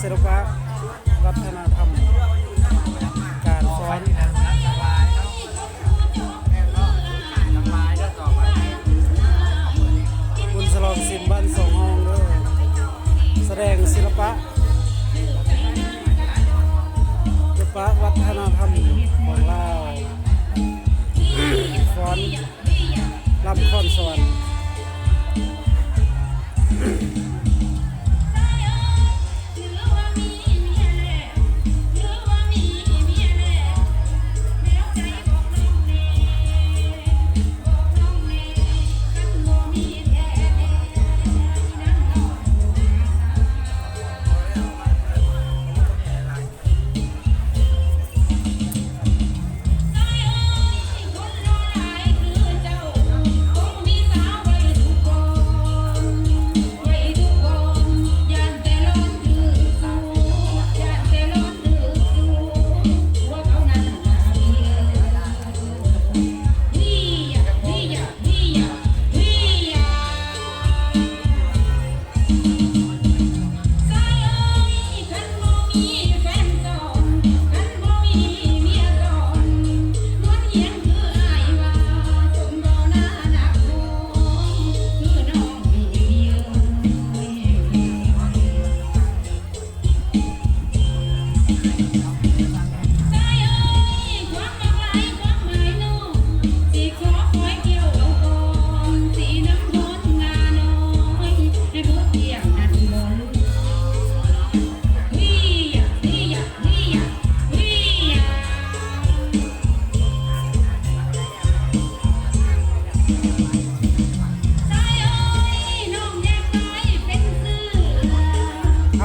Serupá Vartanam.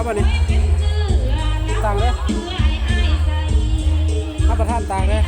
ครับอันนี้ต่งเลยข้าประธานตังเลย